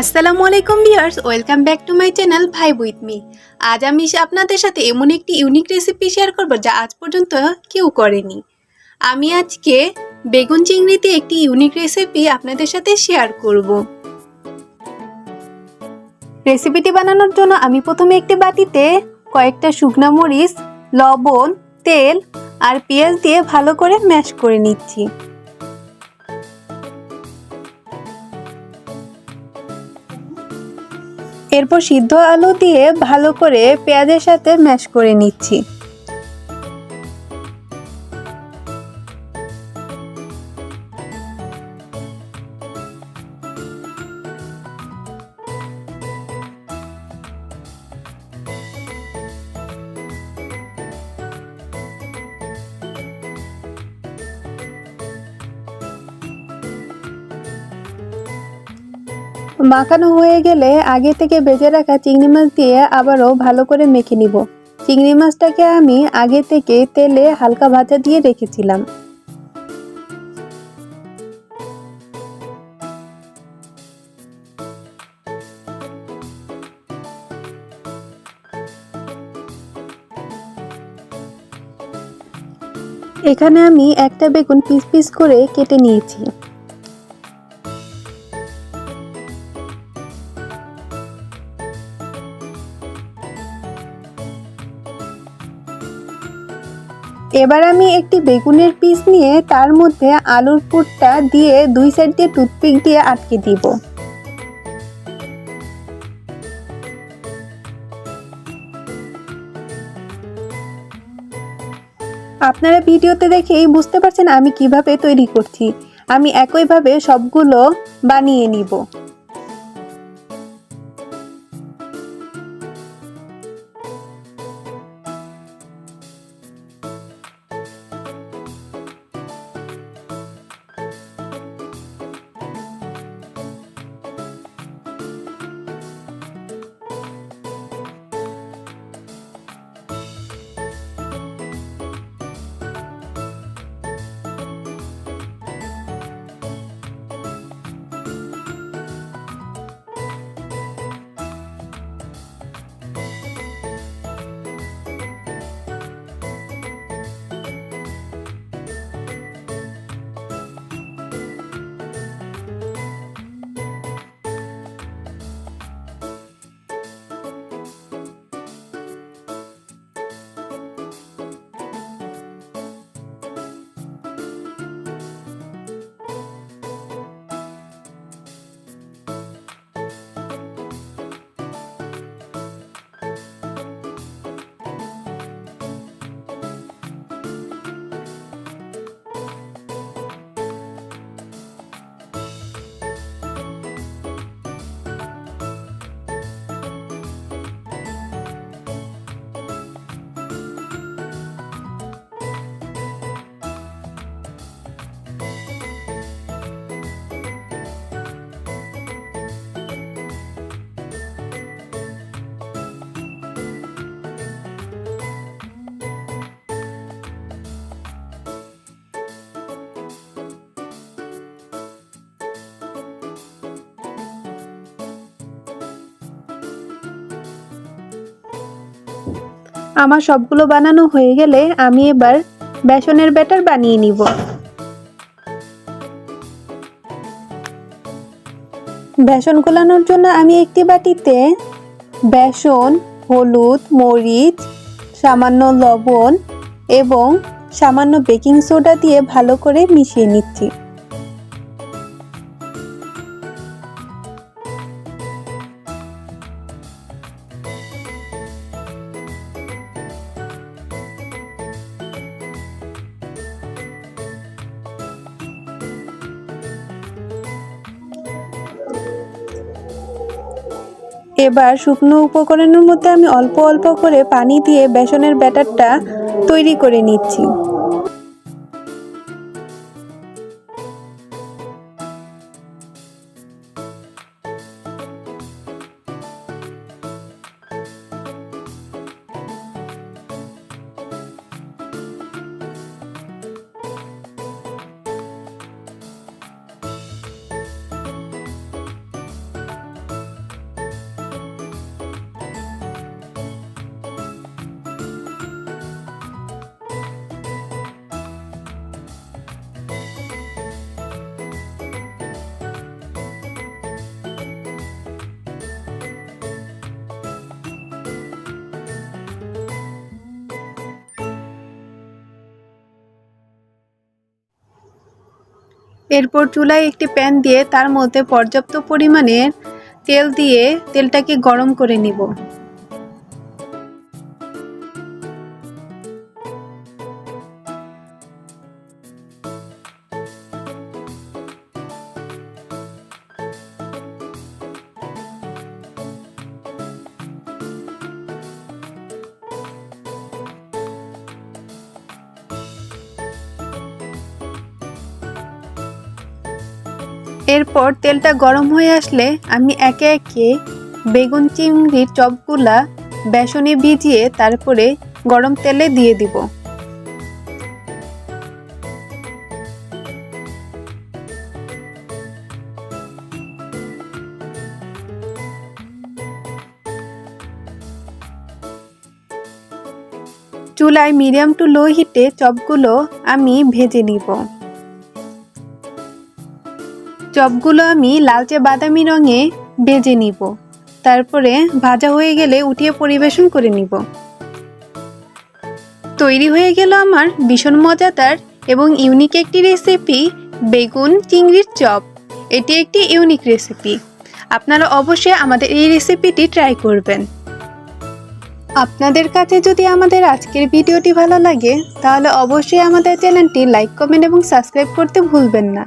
আসসালামু আলাইকুম viewers, welcome back to my channel ভাই উইথ মি। আজ আমি আপনাদের সাথে এমন একটি ইউনিক রেসিপি শেয়ার করব যা আজ পর্যন্ত কেউ করেনি। আমি আজকে বেগুন চিংড়িতে একটি ইউনিক রেসিপি আপনাদের সাথে শেয়ার করব। রেসিপিটি বানানোর জন্য আমি প্রথমে একটি বাটিতে কয়েকটা শুকনা মরিচ, লবণ, তেল আর পেঁয়াজ দিয়ে ভালো করে ম্যাশ করে নিচ্ছি। এরপর সিদ্ধ আলু দিয়ে ভালো করে পেঁয়াজের সাথে ম্যাশ করে নিচ্ছি। মাখানো হয়ে গেলে আগে থেকে বেজে রাখা চিংড়ি মাছ দিয়ে আবারও ভালো করে মেখে নিব। চিংড়ি মাছটাকে আমি আগে থেকে তেলে হালকা ভাজা দিয়ে রেখেছিলাম। এখানে আমি একটা বেগুন পিস পিস করে কেটে নিয়েছি। এবার আমি একটি বেগুনের পিস নিয়ে তার মধ্যে আলুর পুরটা দিয়ে দুই সাইড দিয়ে টুথপিক দিয়ে আটকে দিব। আপনারা ভিডিওতে দেখেই বুঝতে পারছেন আমি কীভাবে তৈরি করছি। আমি একইভাবে সবগুলো বানিয়ে নিব। আমার সবগুলো বানানো হয়ে গেলে আমি এবার বেসনের ব্যাটার বানিয়ে নিব। বেসন গোলানোর জন্য আমি একটি বাটিতে বেসন, হলুদ, মরিচ, সামান্য লবণ এবং সামান্য বেকিং সোডা দিয়ে ভালো করে মিশিয়ে নিচ্ছি। এবার শুকনো উপকরণের মধ্যে আমি অল্প অল্প করে পানি দিয়ে বেসনের ব্যাটারটা তৈরি করে নিচ্ছি। এরপর চুলায় একটি প্যান দিয়ে তার মধ্যে পর্যাপ্ত পরিমাণের তেল দিয়ে তেলটাকে গরম করে নিব। এরপর তেলটা গরম হয়ে আসলে আমি একে একে বেগুন চিংড়ির চপগুলা বেসনে ভিজিয়ে তারপরে গরম তেলে দিয়ে দিব। চুলায় মিডিয়াম টু লো হিটে চপগুলো আমি ভেজে নিব। চপগুলো আমি লালচে বাদামি রঙে ভেজে নিব। তারপরে ভাজা হয়ে গেলে উঠিয়ে পরিবেশন করে নিব। তৈরি হয়ে গেল আমার ভীষণ মজাদার এবং ইউনিক একটি রেসিপি বেগুন চিংড়ির চপ। এটি একটি ইউনিক রেসিপি আপনারা অবশ্যই আমাদের এই রেসিপিটি ট্রাই করবেন। আপনাদের কাছে যদি আমাদের আজকের ভিডিওটি ভালো লাগে, তাহলে অবশ্যই আমাদের চ্যানেলটি লাইক কমেন্ট এবং সাবস্ক্রাইব করতে ভুলবেন না।